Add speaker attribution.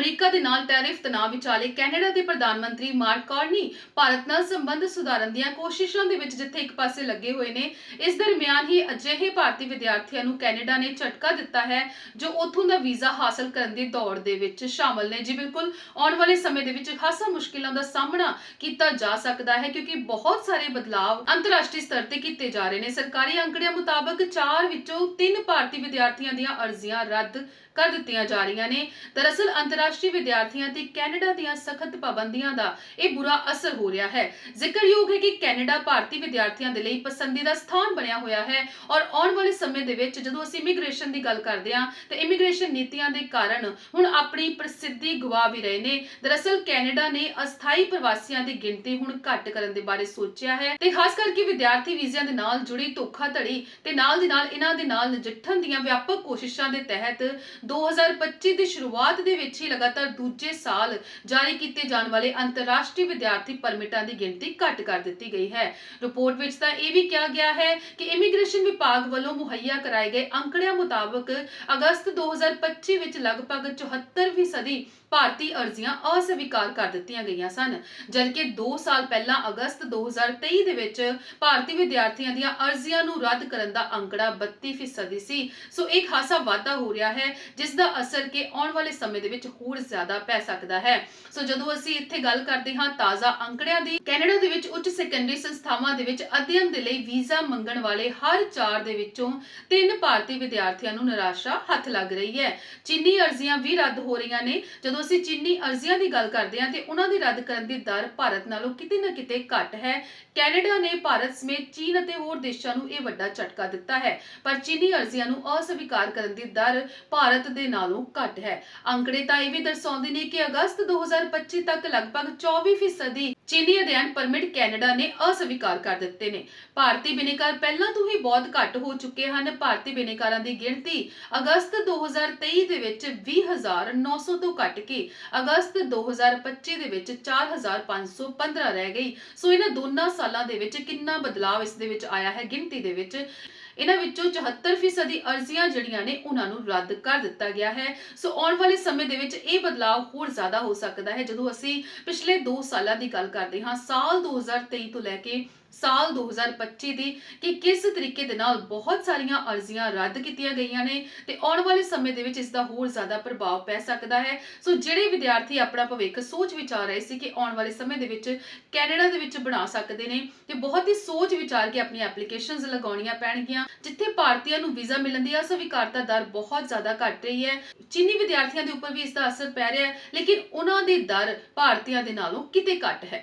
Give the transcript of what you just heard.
Speaker 1: America ਦੇ ਨਾਲ tariff ਤਣਾਅ ਵਿਚਾਲੇ ਕੈਨੇਡਾ ਦੇ ਪ੍ਰਧਾਨ ਮੰਤਰੀ ਮਾਰਕ ਕਾਰਨੀ ਭਾਰਤ ਨਾਲ ਸੰਬੰਧ ਸੁਧਾਰਨ ਦੀਆਂ ਕੋਸ਼ਿਸ਼ਾਂ ਦੇ ਵਿੱਚ ਜਿੱਥੇ ਇੱਕ ਪਾਸੇ ਲੱਗੇ ਹੋਏ ਨੇ, ਇਸ ਦਰਮਿਆਨ ਹੀ ਅਜਿਹੇ ਭਾਰਤੀ ਵਿਦਿਆਰਥੀਆਂ ਨੂੰ ਕੈਨੇਡਾ ਨੇ ਝਟਕਾ ਦਿੱਤਾ ਹੈ, ਜੋ ਉੱਥੋਂ ਦਾ ਵੀਜ਼ਾ ਹਾਸਲ ਕਰਨ ਦੀ ਦੌੜ ਦੇ ਵਿੱਚ ਸ਼ਾਮਲ ਨੇ। ਜੀ ਬਿਲਕੁਲ, ਆਉਣ ਵਾਲੇ ਸਮੇਂ ਦੇ ਵਿੱਚ ਖਾਸਾ ਮੁਸ਼ਕਿਲਾਂ ਦਾ ਸਾਹਮਣਾ ਕੀਤਾ ਜਾ ਸਕਦਾ ਹੈ, ਕਿਉਂਕਿ ਬਹੁਤ ਸਾਰੇ ਬਦਲਾਵ ਅੰਤਰਰਾਸ਼ਟਰੀ ਸਤਰ ਤੇ ਕੀਤੇ ਜਾ ਰਹੇ ਨੇ। ਸਰਕਾਰੀ ਅੰਕੜਿਆਂ ਮੁਤਾਬਕ 4 ਵਿੱਚੋਂ 3 ਭਾਰਤੀ ਵਿਦਿਆਰਥੀਆਂ ਦੀਆਂ ਅਰਜ਼ੀਆਂ ਰੱਦ ਕਰ ਦਿੱਤੀਆਂ ਜਾ ਰਹੀਆਂ ਨੇ। ਦਰਅਸਲ ਅੰਤਰਰਾਸ਼ਟਰੀ ਵਿਦਿਆਰਥੀਆਂ ਤੇ ਕੈਨੇਡਾ ਦੀਆਂ ਸਖਤ ਪਾਬੰਦੀਆਂ ਦਾ ਇਹ ਬੁਰਾ ਅਸਰ ਹੋ ਰਿਹਾ ਹੈ। ਜ਼ਿਕਰਯੋਗ ਹੈ ਕਿ ਕੈਨੇਡਾ ਭਾਰਤੀ ਵਿਦਿਆਰਥੀਆਂ ਦੇ ਲਈ ਪਸੰਦੀਦਾ ਸਥਾਨ ਬਣਿਆ ਹੋਇਆ ਹੈ ਔਰ ਆਉਣ ਵਾਲੇ ਸਮੇਂ ਦੇ ਵਿੱਚ ਜਦੋਂ ਅਸੀਂ ਇਮੀਗ੍ਰੇਸ਼ਨ ਦੀ ਗੱਲ ਕਰਦੇ ਹਾਂ, ਤੇ ਇਮੀਗ੍ਰੇਸ਼ਨ ਨੀਤੀਆਂ ਦੇ ਕਾਰਨ ਹੁਣ ਆਪਣੀ ਪ੍ਰਸਿੱਧੀ ਗਵਾ ਵੀ ਰਹੇ ਨੇ। ਦਰਅਸਲ ਕੈਨੇਡਾ ਨੇ ਅਸਥਾਈ ਪ੍ਰਵਾਸੀਆਂ ਦੀ ਗਿਣਤੀ ਹੁਣ ਘੱਟ ਕਰਨ ਦੇ ਬਾਰੇ ਸੋਚਿਆ ਹੈ ਤੇ ਖਾਸ ਕਰਕੇ ਵਿਦਿਆਰਥੀ ਵੀਜ਼ਿਆਂ ਦੇ ਨਾਲ ਜੁੜੀ ਧੋਖਾਧੜੀ ਤੇ ਨਾਲ ਦੀ ਨਾਲ ਇਹਨਾਂ ਦੇ ਨਾਲ ਨਜਿੱਠਣ ਦੀਆਂ ਵਿਆਪਕ ਕੋਸ਼ਿਸ਼ਾਂ ਦੇ ਤਹਿਤ 2025 ਦੀ ਸ਼ੁਰੂਆਤ ਦੇ ਵਿੱਚ ਹੀ ਲਗਾਤਾਰ ਦੂਜੇ ਸਾਲ ਜਾਰੀ ਕੀਤੇ ਜਾਣ ਵਾਲੇ ਅੰਤਰਰਾਸ਼ਟਰੀ ਵਿਦਿਆਰਥੀ ਪਰਮਿਟਾਂ ਦੀ ਗਿਣਤੀ ਘੱਟ ਕਰ ਦਿੱਤੀ ਗਈ ਹੈ। ਰਿਪੋਰਟ ਵਿੱਚ ਤਾਂ ਇਹ ਵੀ ਕਿਹਾ ਗਿਆ ਹੈ ਕਿ ਇਮੀਗ੍ਰੇਸ਼ਨ ਵਿਭਾਗ ਵੱਲੋਂ ਮੁਹੱਈਆ ਕਰਾਏ ਗਏ ਅੰਕੜਿਆਂ ਮੁਤਾਬਕ ਅਗਸਤ 2025 ਵਿੱਚ ਲਗਭਗ 74% ਭਾਰਤੀ ਅਰਜ਼ੀਆਂ ਅਸਵੀਕਾਰ ਕਰ ਦਿੱਤੀਆਂ ਗਈਆਂ ਸਨ। ਜਦਕਿ 2 ਸਾਲ ਪਹਿਲਾਂ ਅਗਸਤ 2023 ਦੇ ਵਿੱਚ ਭਾਰਤੀ ਵਿਦਿਆਰਥੀਆਂ ਦੀਆਂ ਅਰਜ਼ੀਆਂ ਨੂੰ ਰੱਦ ਕਰਨ ਦਾ ਅੰਕੜਾ 32% ਸੀ। ਸੋ ਇਹ ਖਾਸਾ ਵਾਧਾ ਹੋ ਰਿਹਾ ਹੈ, ਜਿਸ ਦਾ ਅਸਰ ਕਿ ਆਉਣ ਵਾਲੇ ਸਮੇਂ ਦੇ ਵਿੱਚ ਹੋਰ ਜ਼ਿਆਦਾ ਪੈ ਸਕਦਾ ਹੈ। ਸੋ ਜਦੋਂ ਅਸੀਂ ਇੱਥੇ ਗੱਲ ਕਰਦੇ ਹਾਂ ਤਾਜ਼ਾ ਅੰਕੜਿਆਂ ਦੀ, ਕੈਨੇਡਾ ਦੇ ਵਿੱਚ ਉੱਚ ਸੈਕੰਡਰੀ ਸੰਸਥਾਵਾਂ ਦੇ ਵਿੱਚ ਅਧਿਐਨ ਦੇ ਲਈ ਵੀਜ਼ਾ ਮੰਗਣ ਵਾਲੇ ਹਰ 4 ਦੇ ਵਿੱਚੋਂ ਤਿੰਨ ਭਾਰਤੀ ਵਿਦਿਆਰਥੀਆਂ ਨੂੰ ਨਿਰਾਸ਼ਾ ਹੱਥ ਲੱਗ ਰਹੀ ਹੈ। ਚੀਨੀ ਅਰਜ਼ੀਆਂ ਵੀ ਰੱਦ ਹੋ ਰਹੀਆਂ ਨੇ। ਜਦੋਂ ਅਸੀਂ ਚੀਨੀ ਅਰਜ਼ੀਆਂ ਦੀ ਗੱਲ ਕਰਦੇ ਹਾਂ ਤੇ ਉਹਨਾਂ ਦੀ ਰੱਦ ਕਰਨ ਦੀ ਦਰ ਭਾਰਤ ਨਾਲੋਂ ਕਿਤੇ ਨਾ ਕਿਤੇ ਘੱਟ ਹੈ। ਕੈਨੇਡਾ ਨੇ ਭਾਰਤ ਸਮੇਤ ਚੀਨ ਅਤੇ ਹੋਰ ਦੇਸ਼ਾਂ ਨੂੰ ਇਹ ਵੱਡਾ ਝਟਕਾ ਦਿੱਤਾ ਹੈ। ਪਰ ਚੀਨੀ ਅਰਜ਼ੀਆਂ ਨੂੰ ਅਸਵੀਕਾਰ ਕਰਨ ਦੀ ਦਰ ਭਾਰਤ ਦੇ ਨਾਲੋਂ ਘੱਟ ਹੈ। ਅੰਕੜੇ ਤਾਂ ਇਹ ਵੀ ਦਰਸਾਉਂਦੇ ਨੇ ਕਿ ਅਗਸਤ 2025 ਤੱਕ ਲਗਭਗ 24% ਚੀਨੀ ਅਧਿਐਨ ਪਰਮਿਟ ਕੈਨੇਡਾ ਨੇ ਅਸਵੀਕਾਰ ਕਰ ਦਿੱਤੇ ਨੇ। ਭਾਰਤੀ ਬਿਨੇਕਾਰ ਪਹਿਲਾਂ ਤੋਂ ਹੀ ਬਹੁਤ ਘੱਟ ਹੋ ਚੁੱਕੇ ਹਨ। ਭਾਰਤੀ ਬਿਨੇਕਾਰਾਂ ਦੀ ਗਿਣਤੀ ਅਗਸਤ 2023 ਦੇ ਵਿੱਚ 20900 ਤੋਂ ਘਟ ਕੇ ਅਗਸਤ 2025 ਦੇ ਵਿੱਚ 4515 ਰਹਿ ਗਈ। ਸੋ ਇਹਨਾਂ ਦੋਨਾਂ ਸਾਲਾਂ ਦੇ ਵਿੱਚ ਕਿੰਨਾ ਬਦਲਾਅ ਇਸ ਦੇ ਵਿੱਚ ਆਇਆ ਹੈ? ਗਿਣਤੀ ਦੇ ਵਿੱਚ ਇਹਨਾਂ ਵਿੱਚੋਂ 74% ਦੀ ਅਰਜ਼ੀਆਂ ਜਿਹੜੀਆਂ ਨੇ ਉਹਨਾਂ ਨੂੰ ਰੱਦ ਕਰ ਦਿੱਤਾ ਗਿਆ ਹੈ। ਸੋ ਆਉਣ ਵਾਲੇ ਸਮੇਂ ਦੇ ਵਿੱਚ ਇਹ ਬਦਲਾਅ ਹੋਰ ਜ਼ਿਆਦਾ ਹੋ ਸਕਦਾ ਹੈ। ਜਦੋਂ ਅਸੀਂ ਪਿਛਲੇ 2 ਸਾਲਾਂ ਦੀ ਗੱਲ ਕਰਦੇ ਹਾਂ, ਸਾਲ 2023 ਤੋਂ ਲੈ ਕੇ ਸਾਲ 2025 ਦੀ ਕਿ ਕਿਸ ਤਰੀਕੇ ਦੇ ਨਾਲ ਬਹੁਤ ਸਾਰੀਆਂ ਅਰਜ਼ੀਆਂ ਰੱਦ ਕੀਤੀਆਂ ਗਈਆਂ ਨੇ ਤੇ ਆਉਣ ਵਾਲੇ ਸਮੇਂ ਦੇ ਵਿੱਚ ਇਸ ਦਾ ਹੋਰ ਜ਼ਿਆਦਾ ਪ੍ਰਭਾਵ ਪੈ ਸਕਦਾ ਹੈ। ਸੋ ਜਿਹੜੇ ਵਿਦਿਆਰਥੀ ਆਪਣਾ ਭਵਿੱਖ ਸੋਚ ਵਿਚਾਰ ਰਹੇ ਸੀ ਕਿ ਆਉਣ ਵਾਲੇ ਸਮੇਂ ਦੇ ਵਿੱਚ ਕੈਨੇਡਾ ਦੇ ਵਿੱਚ ਬਣਾ ਸਕਦੇ ਨੇ ਤੇ ਬਹੁਤ ਹੀ ਸੋਚ ਵਿਚਾਰ ਕੇ ਆਪਣੀ ਐਪਲੀਕੇਸ਼ਨਸ ਲਗਾਉਣੀਆਂ ਪੈਣਗੀਆਂ ਜਿੱਥੇ ਭਾਰਤੀਆਂ ਨੂੰ ਵੀਜ਼ਾ ਮਿਲਣ ਦੀ ਅਸਵੀਕਾਰਤਾ ਦਰ ਬਹੁਤ ਜ਼ਿਆਦਾ ਘਟ ਰਹੀ ਹੈ। ਚੀਨੀ ਵਿਦਿਆਰਥੀਆਂ ਦੇ ਉੱਪਰ ਵੀ ਇਸ ਦਾ ਅਸਰ ਪੈ ਰਿਹਾ ਹੈ, ਲੇਕਿਨ ਉਹਨਾਂ ਦੀ ਦਰ ਭਾਰਤੀਆਂ ਦੇ ਨਾਲੋਂ ਕਿਤੇ ਘੱਟ ਹੈ।